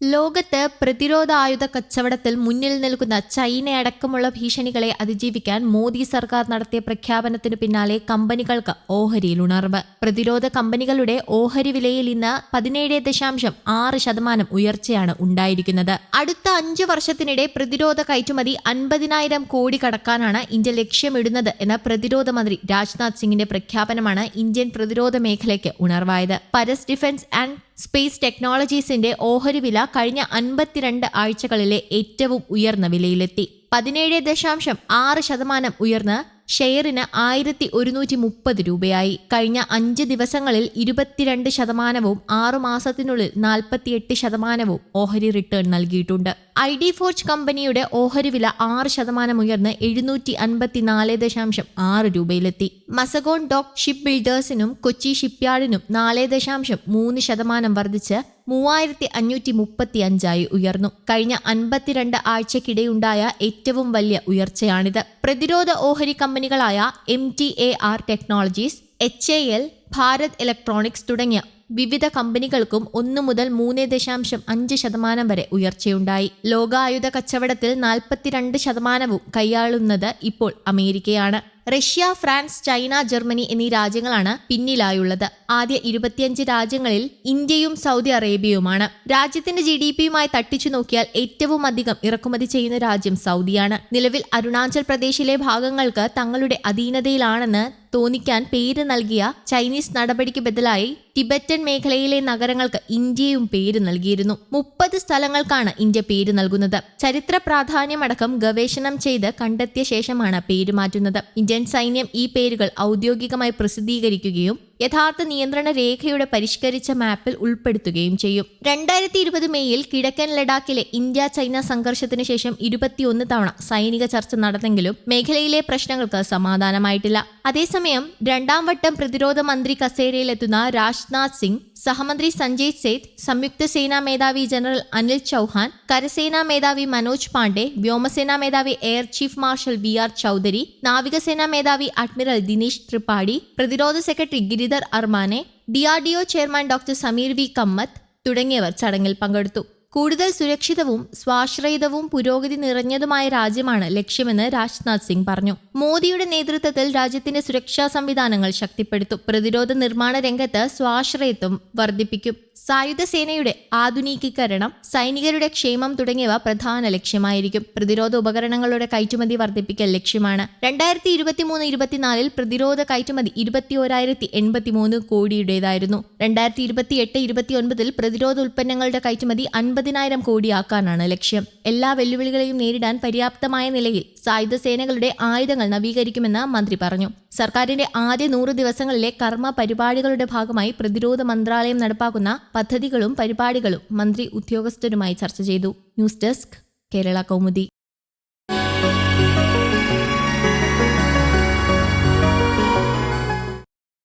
ലോകത്ത് പ്രതിരോധായുധ കച്ചവടത്തിൽ മുന്നിൽ നിൽക്കുന്ന ചൈനയടക്കമുള്ള ഭീഷണികളെ അതിജീവിക്കാൻ മോദി സർക്കാർ നടത്തിയ പ്രഖ്യാപനത്തിനു പിന്നാലെ കമ്പനികൾക്ക് ഓഹരിയിൽ ഉണർവ്. പ്രതിരോധ കമ്പനികളുടെ ഓഹരി വിലയിൽ ഇന്ന് പതിനേഴ് ദശാംശം ആറ് ശതമാനം ഉയർച്ചയാണ് ഉണ്ടായിരിക്കുന്നത്. അടുത്ത അഞ്ചു വർഷത്തിനിടെ പ്രതിരോധ കയറ്റുമതി അൻപതിനായിരം കോടി കടക്കാനാണ് ഇന്ത്യ ലക്ഷ്യമിടുന്നത് എന്ന പ്രതിരോധ മന്ത്രി രാജ്നാഥ് സിംഗിന്റെ പ്രഖ്യാപനമാണ് ഇന്ത്യൻ പ്രതിരോധ മേഖലയ്ക്ക് ഉണർവായത്. പരസ് ഡിഫൻസ് ആൻഡ് സ്പേസ് ടെക്നോളജീസിന്റെ ഓഹരി വില കഴിഞ്ഞ അൻപത്തിരണ്ട് ആഴ്ചകളിലെ ഏറ്റവും ഉയർന്ന വിലയിലെത്തി. പതിനേഴ് ദശാംശം ആറ് ശതമാനം ഉയർന്ന് ഷെയറിന് ആയിരത്തി ഒരുന്നൂറ്റി മുപ്പത് രൂപയായി. കഴിഞ്ഞ അഞ്ച് ദിവസങ്ങളിൽ ഇരുപത്തിരണ്ട് ശതമാനവും ആറുമാസത്തിനുള്ളിൽ നാൽപ്പത്തിയെട്ട് ശതമാനവും ഓഹരി റിട്ടേൺ നൽകിയിട്ടുണ്ട്. ഐ ഡി ഫോർജ് കമ്പനിയുടെ ഓഹരി വില ആറ് ശതമാനം ഉയർന്ന് എഴുന്നൂറ്റി അൻപത്തിനാല് ദശാംശം ആറ് രൂപയിലെത്തി. മസഗോൺ ഡോക്ക് ഷിപ്പ് ബിൽഡേഴ്സിനും കൊച്ചി ഷിപ്പ്യാർഡിനും നാല് ദശാംശം മൂന്ന് ശതമാനം വർദ്ധിച്ച് മൂവായിരത്തി അഞ്ഞൂറ്റി മുപ്പത്തി അഞ്ചായി ഉയർന്നു. കഴിഞ്ഞ അൻപത്തിരണ്ട് ആഴ്ചക്കിടെയുണ്ടായ ഏറ്റവും വലിയ ഉയർച്ചയാണിത്. പ്രതിരോധ ഓഹരി കമ്പനികളായ M T A R technologies H A L Bharat electronics തുടങ്ങിയ വിവിധ കമ്പനികൾക്കും ഒന്നു മുതൽ മൂന്ന് ദശാംശം അഞ്ച് ശതമാനം വരെ ഉയർച്ചയുണ്ടായി. ലോകായുധ കച്ചവടത്തിൽ നാൽപ്പത്തിരണ്ട് ശതമാനവും കൈയാളുന്നത് ഇപ്പോൾ അമേരിക്കയാണ്. റഷ്യ ഫ്രാൻസ് ചൈന ജർമ്മനി എന്നീ രാജ്യങ്ങളാണ് പിന്നിലായുള്ളത്. ആദ്യ ഇരുപത്തിയഞ്ച് രാജ്യങ്ങളിൽ ഇന്ത്യയും സൗദി അറേബ്യയുമാണ്. രാജ്യത്തിന്റെ ജി ഡി പിയുമായി തട്ടിച്ചു നോക്കിയാൽ ഏറ്റവും അധികം ഇറക്കുമതി ചെയ്യുന്ന രാജ്യം സൗദിയാണ്. നിലവിൽ അരുണാചൽ പ്രദേശിലെ ഭാഗങ്ങൾക്ക് തങ്ങളുടെ അധീനതയിലാണെന്ന് തോന്നിക്കാൻ പേര് നൽകിയ ചൈനീസ് നടപടിക്ക് ബദലായി ടിബറ്റൻ മേഖലയിലെ നഗരങ്ങൾക്ക് ഇന്ത്യയും പേര് നൽകിയിരുന്നു. മുപ്പത് സ്ഥലങ്ങൾക്കാണ് ഇന്ത്യ പേര് നൽകുന്നത്. ചരിത്ര പ്രാധാന്യമടക്കം ഗവേഷണം ചെയ്ത് കണ്ടെത്തിയ ശേഷമാണ് പേര് മാറ്റുന്നത്. ഇന്ത്യൻ സൈന്യം ഈ പേരുകൾ ഔദ്യോഗികമായി പ്രസിദ്ധീകരിക്കുകയും യഥാർത്ഥ നിയന്ത്രണ രേഖയുടെ പരിഷ്കരിച്ച മാപ്പിൽ ഉൾപ്പെടുത്തുകയും ചെയ്യും. രണ്ടായിരത്തി ഇരുപത് മെയ്യിൽ കിഴക്കൻ ലഡാക്കിലെ ഇന്ത്യ ചൈന സംഘർഷത്തിന് ശേഷം ഇരുപത്തിയൊന്ന് തവണ സൈനിക ചർച്ച നടന്നെങ്കിലും മേഖലയിലെ പ്രശ്നങ്ങൾക്ക് സമാധാനമായിട്ടില്ല. അതേസമയം രണ്ടാം വട്ടം പ്രതിരോധ മന്ത്രി കസേരയിലെത്തുന്ന രാജ്നാഥ് സിംഗ് സഹമന്ത്രി സഞ്ജയ് സേത്ത് സംയുക്ത സേനാ മേധാവി ജനറൽ അനിൽ ചൌഹാൻ കരസേനാ മേധാവി മനോജ് പാണ്ഡെ വ്യോമസേനാ മേധാവി air chief marshal V R Chaudhari നാവികസേനാ മേധാവി അഡ്മിറൽ ദിനേശ് ത്രിപാഠി പ്രതിരോധ secretary Giridhar Aramane DRDO chairman doctor Sameer V Kamat തുടങ്ങിയവർ ചടങ്ങിൽ പങ്കെടുത്തു. കൂടുതൽ സുരക്ഷിതവും സ്വാശ്രയിതവും പുരോഗതി നിറഞ്ഞതുമായ രാജ്യമാണ് ലക്ഷ്യമെന്ന് രാജ്നാഥ് സിംഗ് പറഞ്ഞു. മോദിയുടെ നേതൃത്വത്തിൽ രാജ്യത്തിന്റെ സുരക്ഷാ സംവിധാനങ്ങൾ ശക്തിപ്പെടുത്തും. പ്രതിരോധ നിർമ്മാണ രംഗത്ത് സ്വാശ്രയത്വം വർദ്ധിപ്പിക്കും. സായുധ സേനയുടെ ആധുനികീകരണം സൈനികരുടെ ക്ഷേമം തുടങ്ങിയവ പ്രധാന ലക്ഷ്യമായിരിക്കും. പ്രതിരോധ ഉപകരണങ്ങളുടെ കയറ്റുമതി വർദ്ധിപ്പിക്കൽ ലക്ഷ്യമാണ്. രണ്ടായിരത്തി ഇരുപത്തിമൂന്ന് ഇരുപത്തിനാലിൽ പ്രതിരോധ കയറ്റുമതി ഇരുപത്തി ഓരായിരത്തി എൺപത്തി മൂന്ന് കോടിയുടേതായിരുന്നു. രണ്ടായിരത്തി ഇരുപത്തി എട്ട് ഇരുപത്തിയൊൻപതിൽ പ്രതിരോധ ഉൽപ്പന്നങ്ങളുടെ കയറ്റുമതി അൻപതിനായിരം കോടിയാക്കാനാണ് ലക്ഷ്യം. എല്ലാ വെല്ലുവിളികളെയും നേരിടാൻ പര്യാപ്തമായ നിലയിൽ സായുധ സേനകളുടെ ആയുധങ്ങൾ നവീകരിക്കുമെന്ന് മന്ത്രി പറഞ്ഞു. സർക്കാരിന്റെ ആദ്യ നൂറ് ദിവസങ്ങളിലെ കർമ്മ പരിപാടികളുടെ ഭാഗമായി പ്രതിരോധ മന്ത്രാലയം നടപ്പാക്കുന്ന പദ്ധതികളും പരിപാടികളും മന്ത്രി ഉദ്യോഗസ്ഥരുമായി ചർച്ച ചെയ്തു. News desk Kerala Kaumudi.